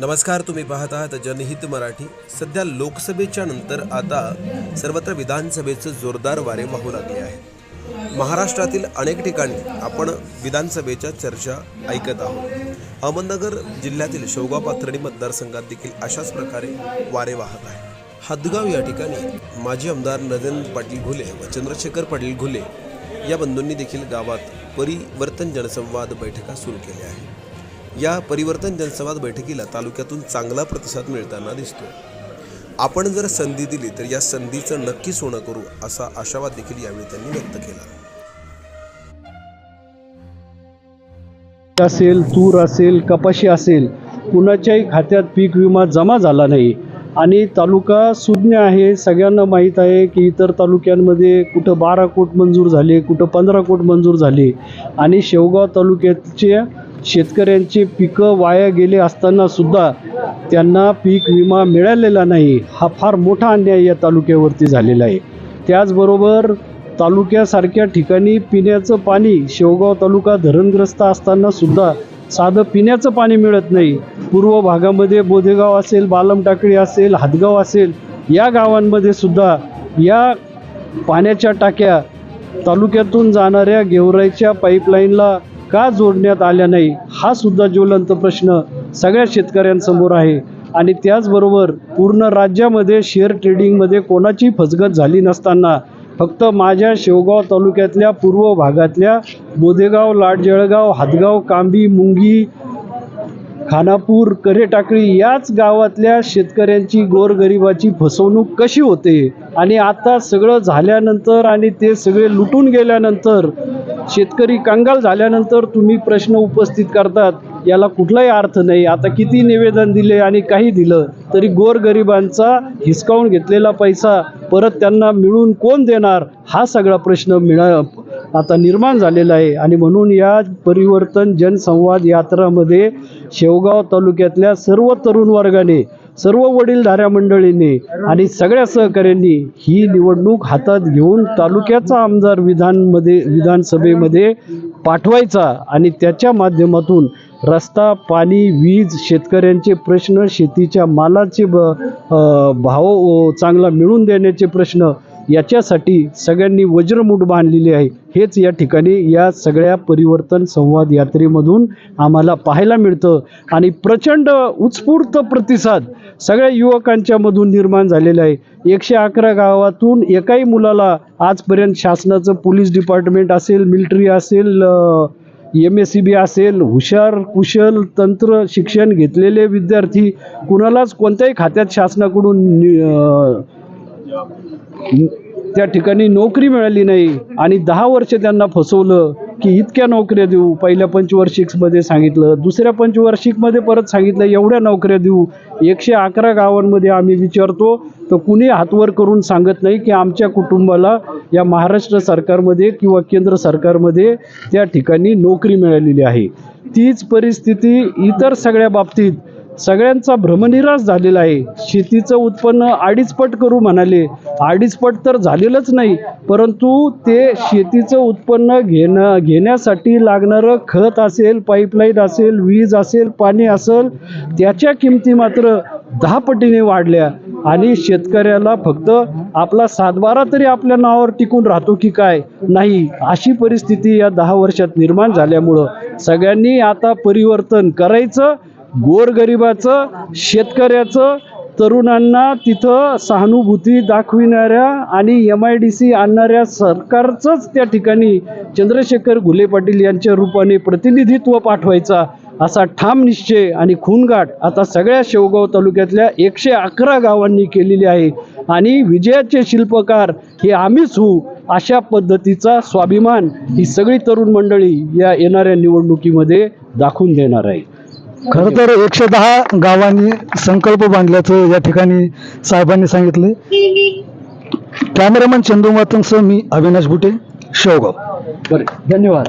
नमस्कार तुम्ही पाहत आहात जनहित मराठी. सध्या लोकसभेच्या नंतर आता सर्वत्र विधानसभेचं जोरदार वारे वाहू लागले आहे महाराष्ट्रातील अनेक ठिकाणी आपण विधानसभेच्या चर्चा ऐकत आहोत. अहमदनगर जिल्ह्यातील शेवगाव पाथर्डी मतदारसंघात देखील अशाच प्रकारे वारे वाहत आहे हदगाव या ठिकाणी माजी आमदार नरेंद्र पाटील घुले व चंद्रशेखर पाटील घुले या बंधूंनी देखील गावात परिवर्तन जनसंवाद बैठका सुरू केल्या आहेत. या परिवर्तन जनसंवाद बैठकीला तालुक्यातून चांगला प्रतिसाद मिळताना दिसतो आपण जर संधी दिली तर या संधीचं नक्की सोनं करू असा आशावाद देखील यावेळी त्यांनी व्यक्त केला. असेल तूर असेल कपाशी असेल कुणाच्याही खात्यात पीक विमा जमा झाला नाही. आणि तालुका सुज्ञ आहे सगळ्यांना माहीत आहे की इतर तालुक्यांमध्ये कुठं बारा कोट मंजूर झाले कुठं पंधरा कोट मंजूर झाले. आणि शेवगाव तालुक्याच्या शेतकऱ्यांचे पिकं वाया गेले असताना सुद्धा त्यांना पीक विमा मिळालेला नाही. हा फार मोठा अन्याय या तालुक्यावरती झालेला आहे. त्याचबरोबर तालुक्यासारख्या ठिकाणी पिण्याचं पाणी शेवगाव तालुका धरणग्रस्त असताना सुद्धा साधं पिण्याचं पाणी मिळत नाही. पूर्व भागामध्ये बोधेगाव असेल बालमटाकळी असेल हातगाव असेल या गावांमध्ये सुद्धा या पाण्याच्या टाक्या तालुक्यातून जाणाऱ्या गेवराईच्या पाईपलाईनला का जोडण्यात आल्या नाही हा सुद्धा ज्वलंत प्रश्न सगळ्या शेतकऱ्यांसमोर आहे. आणि त्याचबरोबर पूर्ण राज्यामध्ये शेअर ट्रेडिंगमध्ये कोणाची फसगत झाली नसताना फक्त माझ्या शेवगाव तालुक्यातल्या पूर्व भागातल्या मोदेगाव लाडजळगाव हातगाव कांबी मुंगी खानापूर करेटाकळी याच गावातल्या शेतकऱ्यांची गोरगरिबाची फसवणूक कशी होते? आणि आता सगळं झाल्यानंतर आणि ते सगळे लुटून गेल्यानंतर शेतकरी कंगाल झाल्यानंतर तुम्ही प्रश्न उपस्थित करतात याला कुठलाही अर्थ नाही. आता किती निवेदन दिले आणि काही दिलं तरी गोरगरिबांचा हिसकावून घेतलेला पैसा परत त्यांना मिळून कोण देणार हा सगळा प्रश्न मिळा आता निर्माण झालेला आहे. आणि म्हणून या परिवर्तन जनसंवाद यात्रामध्ये शेवगाव तालुक्यातल्या सर्व तरुण वर्गाने सर्व वडीलधाऱ्या मंडळींनी आणि सगळ्या सहकाऱ्यांनी ही निवडणूक हातात घेऊन तालुक्याचा आमदार विधानमध्ये विधानसभेमध्ये पाठवायचा आणि त्याच्या माध्यमातून रस्ता पाणी वीज शेतकऱ्यांचे प्रश्न शेतीच्या मालाचे ब भाव चांगला मिळून देण्याचे प्रश्न याच्यासाठी सगळ्यांनी वज्रमूठ बांधलेली आहे. हेच या ठिकाणी या सगळ्या परिवर्तन संवाद यात्रेमधून आम्हाला पाहायला मिळतं. आणि प्रचंड उत्स्फूर्त प्रतिसाद सगळ्या युवकांच्या मधून निर्माण झालेला आहे. एकशे अकरा गावातून एकाही मुलाला आजपर्यंत शासनाचं पोलीस डिपार्टमेंट असेल मिलिटरी असेल एम एस सी बी असेल हुशार कुशल तंत्र शिक्षण घेतलेले विद्यार्थी कुणालाच कोणत्याही खात्यात शासनाकडून नि- त्या ठिकाणी नोकरी मिळाली नाही आणि दहा वर्ष त्यांना फसवलं की इतक्या नोकऱ्या देऊ. पहिल्या पंचवार्षिकमध्ये सांगितलं दुसऱ्या पंचवार्षिकमध्ये परत सांगितलं एवढ्या नोकऱ्या देऊ. एकशे अकरा गावांमध्ये आम्ही विचारतो तर कुणी हातवर करून सांगत नाही की आमच्या कुटुंबाला या महाराष्ट्र सरकारमध्ये किंवा केंद्र सरकारमध्ये त्या ठिकाणी नोकरी मिळालेली आहे. तीच परिस्थिती इतर सगळ्या बाबतीत सगळ्यांचा भ्रमनिराश झालेला आहे. शेतीचं उत्पन्न अडीचपट करू म्हणाले. अडीचपट तर झालेलंच नाही परंतु ते शेतीचं उत्पन्न घेणं घेण्यासाठी लागणारं खत असेल पाईपलाईन असेल वीज असेल पाणी असेल त्याच्या किमती मात्र दहा पटीने वाढल्या. आणि शेतकऱ्याला फक्त आपला सातबारा तरी आपल्या नावावर टिकून राहतो की काय? नाही. अशी परिस्थिती या दहा वर्षात निर्माण झाल्यामुळं सगळ्यांनी आता परिवर्तन करायचं गोरगरिबाचं शेतकऱ्याचं तरुणांना तिथं सहानुभूती दाखविणाऱ्या आणि एम आय डी सी आणणाऱ्या सरकारचंच त्या ठिकाणी चंद्रशेखर घुले पाटील यांच्या रूपाने प्रतिनिधित्व पाठवायचा असा ठाम निश्चय आणि खूनगाठ आता सगळ्या शेवगाव तालुक्यातल्या एकशे अकरा गावांनी केलेली आहे. आणि विजयाचे शिल्पकार हे आम्हीच होऊ अशा पद्धतीचा स्वाभिमान ही सगळी तरुण मंडळी या येणाऱ्या निवडणुकीमध्ये दाखवून देणार आहे. खरं तर एकशे दहा गावांनी संकल्प बांधल्याचं या ठिकाणी साहेबांनी सांगितले. कॅमेरामन चंदू मातंगसह मी अविनाश बुटे शेवगाव. बरे धन्यवाद.